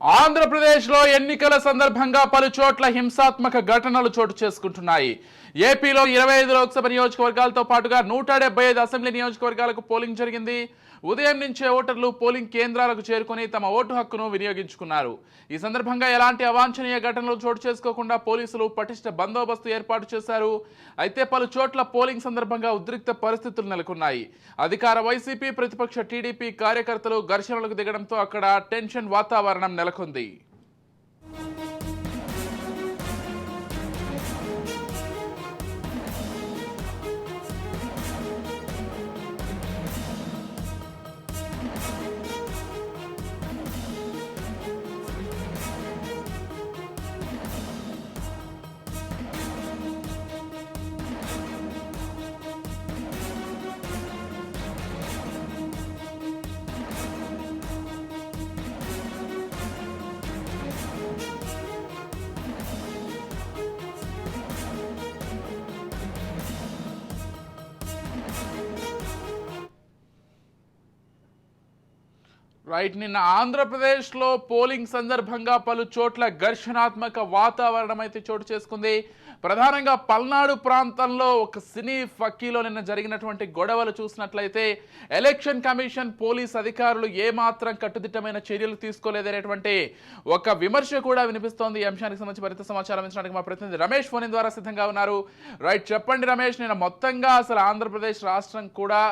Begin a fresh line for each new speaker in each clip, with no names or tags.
ఆంధ్రప్రదేశ్లో ఎన్నికల సందర్భంగా పలు చోట్ల హింసాత్మక ఘటనలు చోటు చేసుకుంటున్నాయి. ఏపీలో ఇరవై ఐదు లోక్సభ నియోజకవర్గాలతో పాటుగా నూట డెబ్బై ఐదు అసెంబ్లీ నియోజకవర్గాలకు పోలింగ్ జరిగింది. ఉదయం నుంచే ఓటర్లు పోలింగ్ కేంద్రాలకు చేరుకొని తమ ఓటు హక్కును వినియోగించుకున్నారు. ఈ సందర్భంగా ఎలాంటి అవాంఛనీయ ఘటనలు చోటు చేసుకోకుండా పోలీసులు పటిష్ట బందోబస్తు ఏర్పాటు చేశారు. అయితే పలు చోట్ల పోలింగ్ సందర్భంగా ఉద్రిక్త పరిస్థితులు నెలకొన్నాయి. అధికార వైసీపీ ప్రతిపక్ష టీడీపీ కార్యకర్తలు ఘర్షణలకు దిగడంతో అక్కడ టెన్షన్ వాతావరణం నెలకొంది రైట్ నిన్న ఆంధ్రప్రదేశ్లో పోలింగ్ సందర్భంగా పలు చోట్ల ఘర్షణాత్మక వాతావరణం అయితే చోటు చేసుకుంది. ప్రధానంగా పల్నాడు ప్రాంతంలో ఒక సినీ ఫక్కీలో నిన్న జరిగినటువంటి గొడవలు చూసినట్లయితే ఎలక్షన్ కమిషన్ పోలీస్ అధికారులు ఏమాత్రం కట్టుదిట్టమైన చర్యలు తీసుకోలేదనేటువంటి ఒక విమర్శ కూడా వినిపిస్తోంది. ఈ అంశానికి సంబంధించి మరింత సమాచారం ఇచ్చడానికి మా ప్రతినిధి రమేష్ ఫోన్ ద్వారా సిద్ధంగా ఉన్నారు. రైట్ చెప్పండి రమేష్ నేను మొత్తంగా అసలు ఆంధ్రప్రదేశ్ రాష్ట్రం కూడా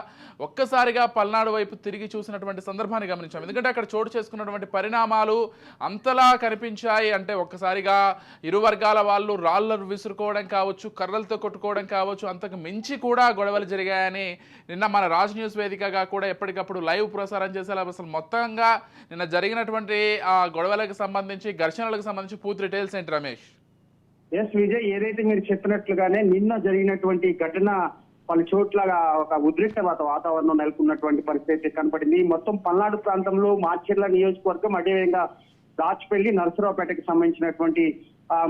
ఒక్కసారిగా పల్నాడు వైపు తిరిగి చూసినటువంటి సందర్భాన్ని గమనించాము ఎందుకంటే అక్కడ చోటు చేసుకున్నటువంటి పరిణామాలు అంతలా కనిపించాయి. అంటే ఒక్కసారిగా ఇరు వర్గాల వాళ్ళు రాళ్ళను విసురుకోవడం కావచ్చు కర్రలతో కొట్టుకోవడం కావచ్చు అంతకు మించి కూడా గొడవలు జరిగాయని నిన్న మన రాజ్ న్యూస్ వేదికగా కూడా ఎప్పటికప్పుడు లైవ్ ప్రసారం చేసేలా అసలు మొత్తంగా నిన్న జరిగినటువంటి ఆ గొడవలకు సంబంధించి ఘర్షణలకు సంబంధించి పూర్తి డీటెయిల్స్ ఏంటి రమేష్?
ఎస్ విజయ్ ఏదైతే మీరు చెప్పినట్లుగానే నిన్న జరిగినటువంటి ఘటన పలు చోట్ల ఒక ఉద్రిక్త వాతావరణం నెలకొన్నటువంటి పరిస్థితి కనపడింది. మొత్తం పల్నాడు ప్రాంతంలో మాచర్ల నియోజకవర్గం అదేవిధంగా దాచిపల్లి నరసరావుపేటకి సంబంధించినటువంటి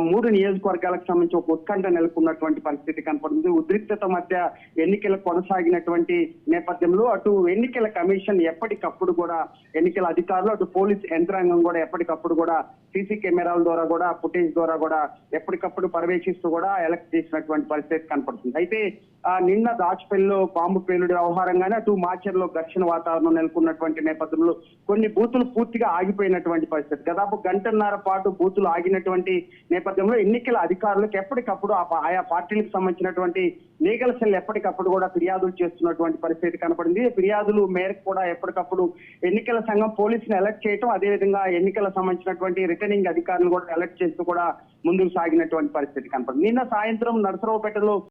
మూడు నియోజకవర్గాలకు సంబంధించి ఒక ఉత్కంఠ నెలకొన్నటువంటి పరిస్థితి కనపడుతుంది. ఉద్రిక్తత మధ్య ఎన్నికలు కొనసాగినటువంటి నేపథ్యంలో అటు ఎన్నికల కమిషన్ ఎప్పటికప్పుడు కూడా ఎన్నికల అధికారులు అటు పోలీస్ యంత్రాంగం కూడా ఎప్పటికప్పుడు కూడా సీసీ కెమెరాల ద్వారా కూడా ఫుటేజ్ ద్వారా కూడా ఎప్పటికప్పుడు పర్యవేక్షిస్తూ కూడా ఎలక్ట్ చేసినటువంటి పరిస్థితి కనపడుతుంది. అయితే నిన్న దాచిపల్లిలో బాంబు పేలుడు వ్యవహారంగానే అటు మాచర్లో ఘర్షణ వాతావరణం నెలకొన్నటువంటి నేపథ్యంలో కొన్ని బూతులు పూర్తిగా ఆగిపోయినటువంటి పరిస్థితి. దాదాపు గంటన్నర పాటు బూతులు ఆగినటువంటి నేపథ్యంలో ఎన్నికల అధికారులకు ఎప్పటికప్పుడు ఆ ఆయా పార్టీలకు సంబంధించినటువంటి లీగల్ సెల్ ఎప్పటికప్పుడు కూడా ఫిర్యాదులు చేస్తున్నటువంటి పరిస్థితి కనపడింది. ఫిర్యాదులు మేరకు కూడా ఎప్పటికప్పుడు ఎన్నికల సంఘం పోలీసులు అలర్ట్ చేయటం అదేవిధంగా ఎన్నికల సంబంధించినటువంటి రిటర్నింగ్ అధికారులు కూడా అలర్ట్ చేస్తూ కూడా ముందుకు సాగినటువంటి పరిస్థితి కనపడింది. నిన్న సాయంత్రం నరసరావుపేటలో